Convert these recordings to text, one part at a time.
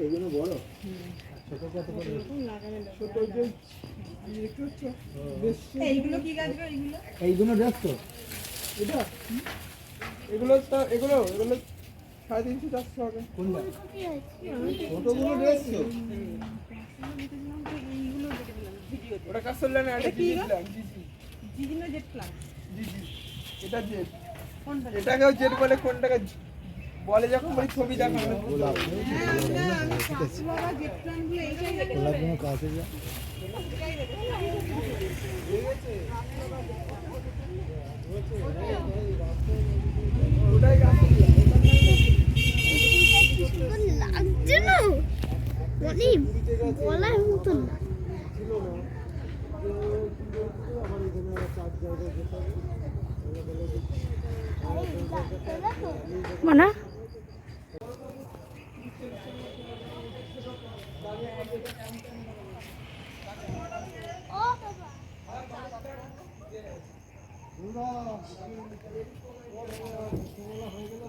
এগুলো বড় ছোট কত করে ছোট এইগুলো কি গাছ এইগুলো এইগুলো? গাছ তো এটা এগুলো এগুলো এগুলো সাড়ে তিনশো চারশো হবে। কোনটা? ছোটগুলো ড্রেস ওটা কাজ করলে না এটা কি দেখলাম জি জি জিজি না জেট প্লান্ট জি জি এটা জেড কোনটা এটাকেও জেড বলে কোনটাকে বলে যখন বলি ছবি দেখানো হ্যাঁ, জেট লাগছে না মানে বলার মতন না মানে? এই ফুলটা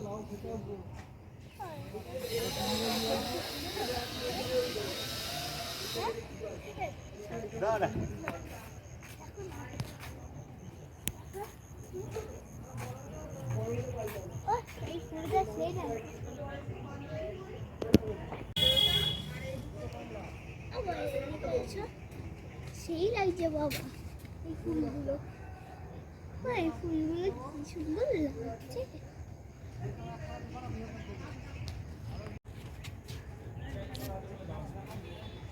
সেই লাগছে বাবা এই ফুলগুলো এই ফুলগুলো কি সুন্দর লাগছে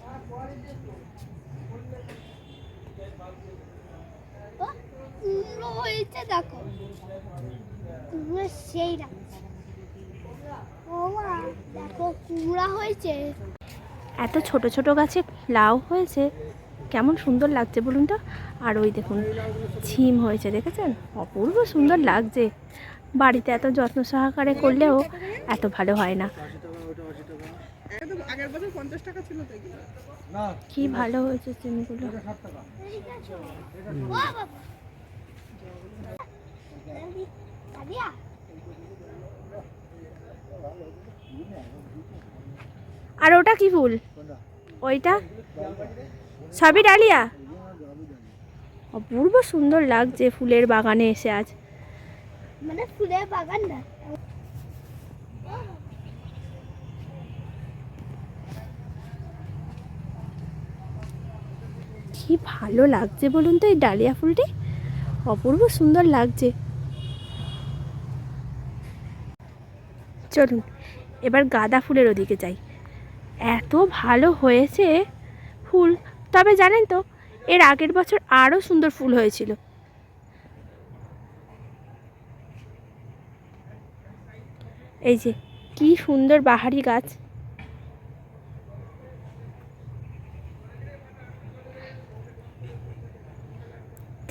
বাহ, কুমড়ো হয়েছে দেখো। কুমড়ো সেই দেখো কুমড়া হয়েছে। এত ছোট ছোট গাছে লাউ হয়েছে, কেমন সুন্দর লাগছে বলুন তো? আর ওই দেখুন, ছিম হয়েছে, দেখেছেন? অপূর্ব সুন্দর লাগছে। বাড়িতে এত যত্ন সহকারে করলেও এত ভালো হয় না। বছর পঞ্চাশ টাকা ছিল তো কি ভালো হয়েছে সিমগুলো আর ওটা কি ফুল? ওইটা? সবই ডালিয়া? অপূর্ব সুন্দর লাগছে ফুলের বাগানে এসে আজ। মানে ফুলের বাগান না। কি ভালো লাগছে বলুন তো এই ডালিয়া ফুলটি? অপূর্ব সুন্দর লাগছে। চলুন, এবার গাঁদা ফুলের ওদিকে যাই। এত ভালো হয়েছে ফুল, তবে জানেন তো, এর আগের বছর আরও সুন্দর ফুল হয়েছিল। এই যে, কি সুন্দর বাহারি গাছ।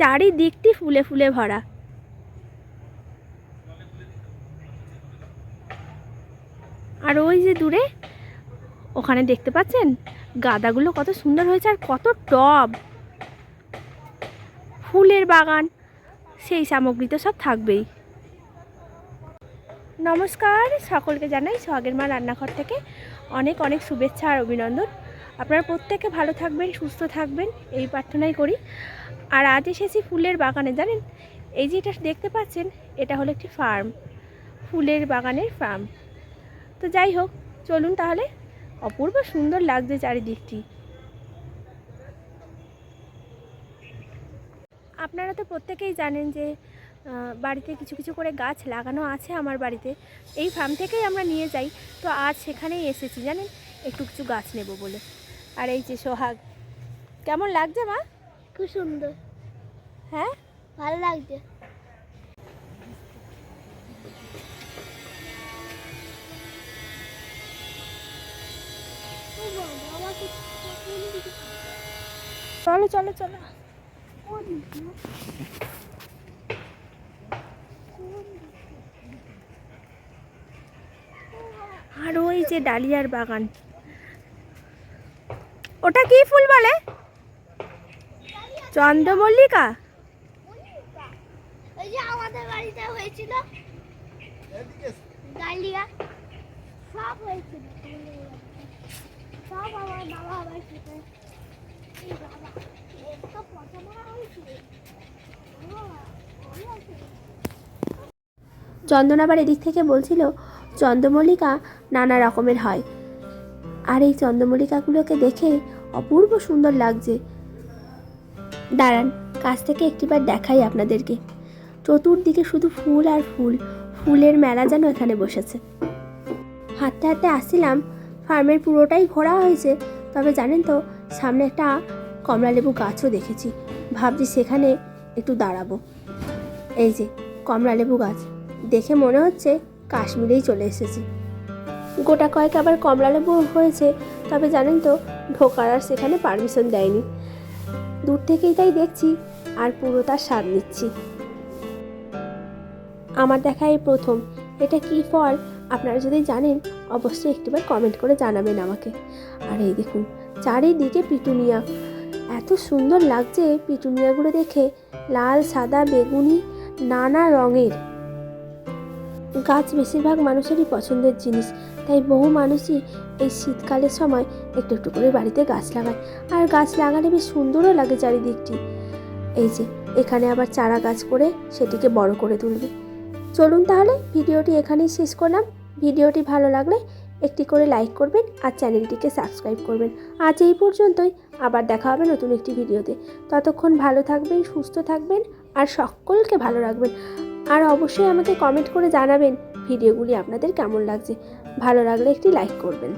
চারিদিকটি ফুলে ফুলে ভরা। আর ওই যে দূরে, ওখানে দেখতে পাচ্ছেন? গাঁদাগুলো কত সুন্দর হয়েছে আর কত টব। ফুলের বাগান, সেই সামগ্রী তো সব থাকবেই। নমস্কার, সকলকে জানাই সোহাগের মা রান্নাঘর থেকে অনেক অনেক শুভেচ্ছা আর অভিনন্দন। আপনারা প্রত্যেকে ভালো থাকবেন, সুস্থ থাকবেন, এই প্রার্থনাই করি। আর আজ এসেছি ফুলের বাগানে, জানেন? এই যে এটা দেখতে পাচ্ছেন, এটা হলো একটি ফার্ম ফুলের বাগানের ফার্ম তো যাই হোক, চলুন তাহলে। অপূর্ব সুন্দর লাগছে চারিদিকটি। আপনারা তো প্রত্যেকেই জানেন যে বাড়িতে কিছু কিছু করে গাছ লাগানো আছে আমার বাড়িতে। এই ফার্ম থেকেই আমরা নিয়ে যাই। তো আজ সেখানেই এসেছি, জানেন? একটু কিছু গাছ নেব বলে। আর এই যে সোহাগ, কেমন লাগছে মা? খুব সুন্দর। হ্যাঁ? ভালো লাগছে। চলো চলো চলো। আর ওই যে ডালিয়ার বাগান। ওটা কি ফুল বলে? চন্দ্রমল্লিকা? ওই যে আমাদের বাড়িতে হয়েছিল। ডালিয়া। সব হয়েছিল। সব আমার বাবা আবার খেতে। এই বাবা একটা পচা মারা হয়েছিল বাবা, ভালো আছে। চন্দন আবার এদিক থেকে বলছিল চন্দ্রমল্লিকা নানা রকমের হয়। আর এই চন্দ্রমল্লিকাগুলোকে দেখে অপূর্ব সুন্দর লাগছে। দাঁড়ান কাছ থেকে একটিবার দেখাই আপনাদেরকে। চতুর্দিকে শুধু ফুল আর ফুল। ফুলের মেলা যেন এখানে বসেছে। হাঁটতে হাঁটতে আসছিলাম, ফার্মের পুরোটাই ঘোরা হয়েছে। তবে জানেন তো, সামনে একটা কমলালেবু গাছও দেখেছি। ভাবছি সেখানে একটু দাঁড়াবো। এই যে কমলালেবু গাছ। দেখে মনে হচ্ছে কাশ্মীরেই চলে এসেছি। গোটা কয়েক আবার কমলালেবু হয়েছে, তবে জানেন তো, ঢোকার আর সেখানে পারমিশন দেয়নি। দূর থেকেই তাই দেখছি, আর পুরো তার স্বাদ নিচ্ছি। আমার দেখা এই প্রথম। এটা কি ফল? আপনারা যদি জানেন, অবশ্যই একটিবার কমেন্ট করে জানাবেন আমাকে। আর এই দেখুন, চারিদিকে পিটুনিয়া। এত সুন্দর লাগছে পিটুনিয়াগুলো দেখে। লাল, সাদা, বেগুনি, নানা রঙের। গাছ বেশিরভাগ মানুষেরই পছন্দের জিনিস। তাই বহু মানুষই এই শীতকালের সময় একটু একটু করে বাড়িতে গাছ লাগায়। আর গাছ লাগালে বেশ সুন্দরও লাগে চারিদিকটি। এই যে, এখানে আবার চারা গাছ করে সেটিকে বড় করে তুলবে। চলুন তাহলে ভিডিওটি এখানেই শেষ করলাম। ভিডিওটি ভালো লাগলে একটি করে লাইক করবেন আর চ্যানেলটিকে সাবস্ক্রাইব করবেন। আজ এই পর্যন্তই, আবার দেখা হবে নতুন একটি ভিডিওতে। ততক্ষণ ভালো থাকবেন, সুস্থ থাকবেন আর সকলকে ভালো রাখবেন। আর অবশ্যই আমাকে কমেন্ট করে জানাবেন ভিডিওগুলি আপনাদের কেমন লাগছে। ভালো লাগলে একটি লাইক করবেন।